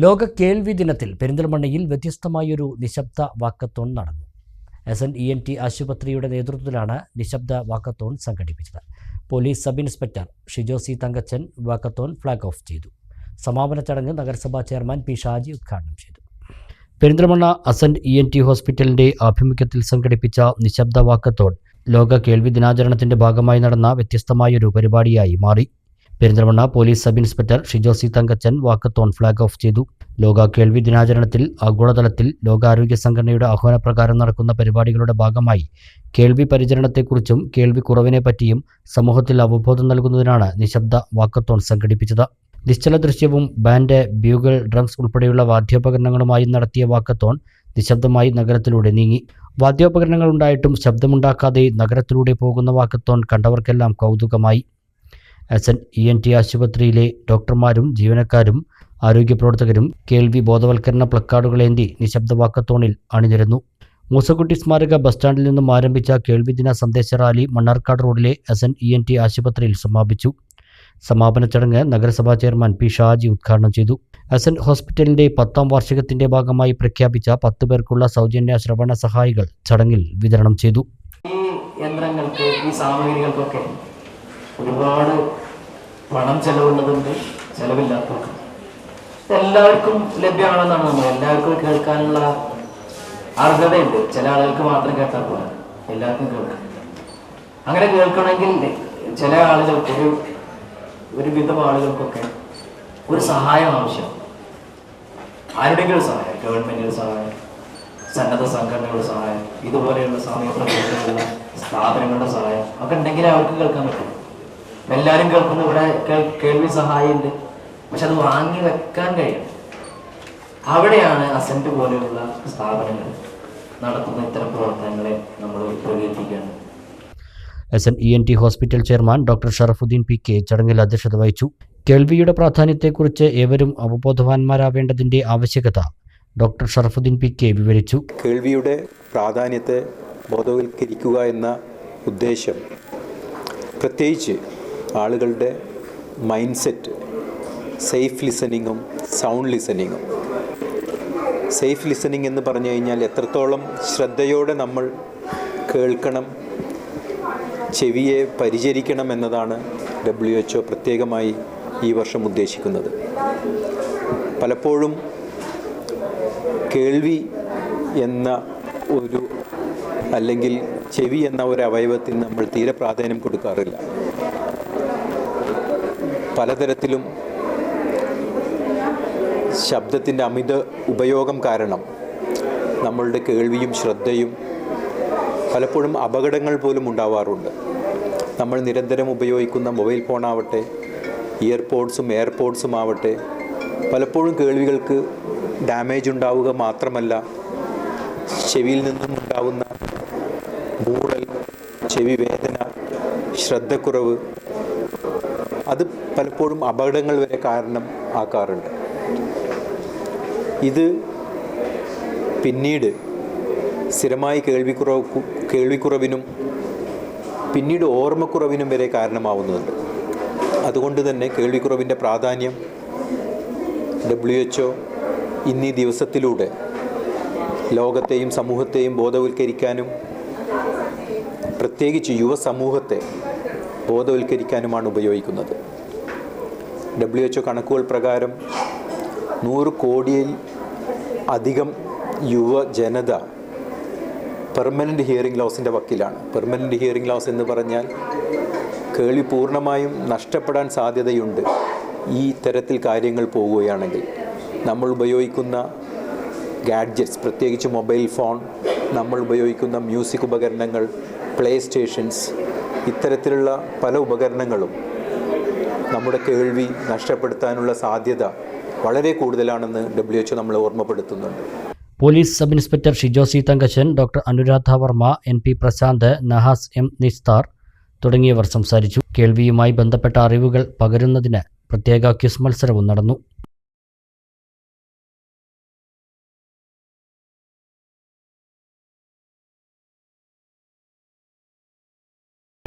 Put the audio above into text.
ലോക കേൾവി ദിനത്തിൽ പെരിന്തൽമണ്ണയിൽ വ്യത്യസ്തമായൊരു നിശബ്ദ വാക്കത്തോൺ നടന്നു. S N E N T ആശുപത്രിയുടെ നേതൃത്വത്തിലാണ് നിശബ്ദ വാക്കത്തോൺ സംഘടിപ്പിച്ചത്. Police sub inspector Shijo C Thankachan walkathon flag off ചെയ്തു. സമാപന ചടങ്ങ് നഗരസഭാ ചെയർമാൻ പി ഷാജി ഉദ്ഘാടനം ചെയ്തു. Perinthalmanna ascent E N T ഹോസ്പിറ്റലിന്റെ ആഭിമുഖ്യത്തിൽ സംഘടിപ്പിച്ച നിശബ്ദ വാക്കത്തോൺ ലോക കേൾവി ദിനാചരണത്തിന്റെ ഭാഗമായി നടന്ന വ്യത്യസ്തമായൊരു പരിപാടിയായി മാറി. Perinthalmanna police sub inspector Shijo C Thankachan walkathon flag off ചെയ്തു. ലോക കേൾവി ദിനാചരണത്തിൽ ആഗോളതലത്തിൽ ലോകാരോഗ്യ സംഘടനയുടെ ആഹ്വാനപ്രകാരം നടക്കുന്ന പരിപാടികളുടെ ഭാഗമായി കേൾവി പരിചരണത്തെക്കുറിച്ചും കേൾവി കുറവിനെ പറ്റിയും സമൂഹത്തിൽ അവബോധം നൽകുന്നതിനാണ് നിശബ്ദ വാക്കത്തോൺ സംഘടിപ്പിച്ചത്. നിശ്ചല ദൃശ്യവും ബാൻഡ് ബ്യൂഗൾ ഡ്രംസ് ഉൾപ്പെടെയുള്ള വാദ്യോപകരണങ്ങളുമായി നടത്തിയ വാക്കത്തോൺ നിശബ്ദമായി നഗരത്തിലൂടെ നീങ്ങി. വാദ്യോപകരണങ്ങൾ ഉണ്ടായിട്ടും ശബ്ദമുണ്ടാക്കാതെ നഗരത്തിലൂടെ പോകുന്ന വാക്കത്തോൺ കണ്ടവർക്കെല്ലാം കൗതുകമായി. S N E N T ആശുപത്രിയിലെ ഡോക്ടർമാരും ജീവനക്കാരും ആരോഗ്യ പ്രവർത്തകരും കേൾവി ബോധവൽക്കരണ പ്ലക്കാർഡുകളേന്തി നിശബ്ദ വാക്കത്തോണിൽ അണിനിരന്നു. മൂസക്കുട്ടി സ്മാരക ബസ് സ്റ്റാൻഡിൽ നിന്നും ആരംഭിച്ച കേൾവി കേൾവിദിന സന്ദേശ റാലി മണ്ണാർക്കാട് റോഡിലെ S N E N T ആശുപത്രിയിൽ സമാപിച്ചു. സമാപന ചടങ്ങ് നഗരസഭാ ചെയർമാൻ പി ഷാജി ഉദ്ഘാടനം ചെയ്തു. എസ് എൻ ഹോസ്പിറ്റലിന്റെ പത്താം വാർഷികത്തിന്റെ ഭാഗമായി പ്രഖ്യാപിച്ച പത്ത് പേർക്കുള്ള സൗജന്യ ശ്രവണ സഹായികൾ ചടങ്ങിൽ വിതരണം ചെയ്തു. ഈ യന്ത്രങ്ങൾക്ക് ഈ സാമഗ്രികൾക്കൊക്കെ ഒരുപാട് പണം ചെലവുള്ളതുണ്ട് ചെലവില്ലാത്തവർക്കും എല്ലാവർക്കും ലഭ്യമാണെന്നാണ് നമ്മൾ എല്ലാവർക്കും കേൾക്കാനുള്ള അർഹതയുണ്ട്. ചില ആളുകൾക്ക് മാത്രം കേട്ടാൽ പോരാ. എല്ലാവർക്കും കേൾക്കാം. അങ്ങനെ കേൾക്കണമെങ്കിൽ ചില ആളുകൾക്ക് ഒരു ഒരു വിധം ആളുകൾക്കൊക്കെ ഒരു സഹായം ആവശ്യം. ആരുടെങ്കിലും സഹായം ഗവൺമെന്റിന്റെ സഹായം സന്നദ്ധ സംഘടനകളുടെ സഹായം ഇതുപോലെയുള്ള സമയ സ്ഥാപനങ്ങളുടെ സഹായം ഒക്കെ ഉണ്ടെങ്കിൽ അവർക്ക് കേൾക്കാൻ പറ്റും. എല്ലാവരും കേൾക്കുന്ന ഇവിടെ കേൾ- കേൾവി സഹായിണ്ട് പക്ഷെ അത് വാങ്ങി വെക്കാൻ കഴിയണം അവിടെയാണ് അസന്റ് പോലെയുള്ള സ്ഥാപനങ്ങൾ നടത്തുന്ന ഇത്തരം പ്രവർത്തനങ്ങളെ നമ്മൾ പ്രകീർത്തിക്കുകയാണ് S N E N T hospital chairman doctor Sharafudheen P K ചടങ്ങിൽ അധ്യക്ഷത വഹിച്ചു. കേൾവിയുടെ പ്രാധാന്യത്തെക്കുറിച്ച് ഏവരും അവബോധവാന്മാരാവേണ്ടതിന്റെ ആവശ്യകത ഡോക്ടർ ഷറഫുദ്ദീൻ പി കെ വിവരിച്ചു. കേൾവിയുടെ പ്രാധാന്യത്തെ ബോധവൽക്കരിക്കുക എന്ന ഉദ്ദേശം. പ്രത്യേകിച്ച് ആളുകളുടെ മൈൻഡ് സെറ്റ് സേഫ് ലിസണിങ്ങും സൗണ്ട് ലിസണിങ്ങും സേഫ് ലിസണിങ് എന്ന് പറഞ്ഞു കഴിഞ്ഞാൽ എത്രത്തോളം ശ്രദ്ധയോടെ നമ്മൾ കേൾക്കണം ചെവിയെ പരിചരിക്കണം എന്നതാണ് ഡബ്ല്യു എച്ച് പ്രത്യേകമായി ഈ വർഷം ഉദ്ദേശിക്കുന്നത്. പലപ്പോഴും കേൾവി എന്ന ഒരു അല്ലെങ്കിൽ ചെവി എന്ന ഒരു അവയവത്തിന് നമ്മൾ തീരെ പ്രാധാന്യം കൊടുക്കാറില്ല. പലതരത്തിലും ശബ്ദത്തിന്റെ അമിത ഉപയോഗം കാരണം നമ്മളുടെ കേൾവിയും ശ്രദ്ധയും പലപ്പോഴും അപകടങ്ങൾ പോലും ഉണ്ടാവാറുണ്ട്. നമ്മൾ നിരന്തരം ഉപയോഗിക്കുന്ന മൊബൈൽ ഫോണാവട്ടെ ഇയർപോഡ്സും എയർപോഡ്സും ആവട്ടെ പലപ്പോഴും കേൾവികൾക്ക് ഡാമേജ് ഉണ്ടാവുക മാത്രമല്ല ചെവിയിൽ നിന്നും ഉണ്ടാവുന്ന മൂടൽ ചെവി വേദന ശ്രദ്ധക്കുറവ് അത് പലപ്പോഴും അപകടങ്ങൾ വരെ കാരണം ആക്കാറുണ്ട്. ഇത് പിന്നീട് സ്ഥിരമായി കേൾവിക്കുറവ് കേൾവിക്കുറവിനും പിന്നീട് ഓർമ്മക്കുറവിനും വരെ കാരണമാവുന്നുണ്ട്. അതുകൊണ്ട് തന്നെ കേൾവിക്കുറവിന്റെ പ്രാധാന്യം ഡബ്ല്യു എച്ച് ഒ ഇന്നീ ദിവസത്തിലൂടെ ലോകത്തെയും സമൂഹത്തെയും ബോധവൽക്കരിക്കാനും പ്രത്യേകിച്ച് യുവസമൂഹത്തെ ബോധവൽക്കരിക്കാനുമാണ് ഉപയോഗിക്കുന്നത്. ഡബ്ല്യു എച്ച് കണക്കുകൾ പ്രകാരം നൂറ് കോടിയിൽ അധികം യുവജനത പെർമനന്റ് ഹിയറിംഗ് ലോസിന്റെ വക്കിലാണ്. പെർമനന്റ് ഹിയറിംഗ് ലോസ് എന്ന് പറഞ്ഞാൽ കേൾവി പൂർണമായും നഷ്ടപ്പെടാൻ സാധ്യതയുണ്ട് ഈ തരത്തിൽ കാര്യങ്ങൾ പോവുകയാണെങ്കിൽ. നമ്മൾ ഉപയോഗിക്കുന്ന ഗാഡ്ജറ്റ്സ് പ്രത്യേകിച്ച് മൊബൈൽ ഫോൺ നമ്മൾ ഉപയോഗിക്കുന്ന മ്യൂസിക് ഉപകരണങ്ങൾ പ്ലേ സ്റ്റേഷൻസ് ഇത്തരത്തിലുള്ള പല ഉപകരണങ്ങളും നമ്മുടെ കേൾവി നഷ്ടപ്പെടുത്താനുള്ള സാധ്യത വളരെ കൂടുതലാണെന്ന് ഡബ്ല്യു എച്ച് നമ്മളെ ഓർമ്മപ്പെടുത്തുന്നുണ്ട്. Police sub inspector Shijo C Thankachan doctor Anuradha Varma N P Prashanth Nahas M Nisthar തുടങ്ങിയവർ സംസാരിച്ചു. കേൾവിയുമായി ബന്ധപ്പെട്ട അറിവുകൾ പകരുന്നതിന് പ്രത്യേക ക്യുസ് മത്സരവും നടന്നു.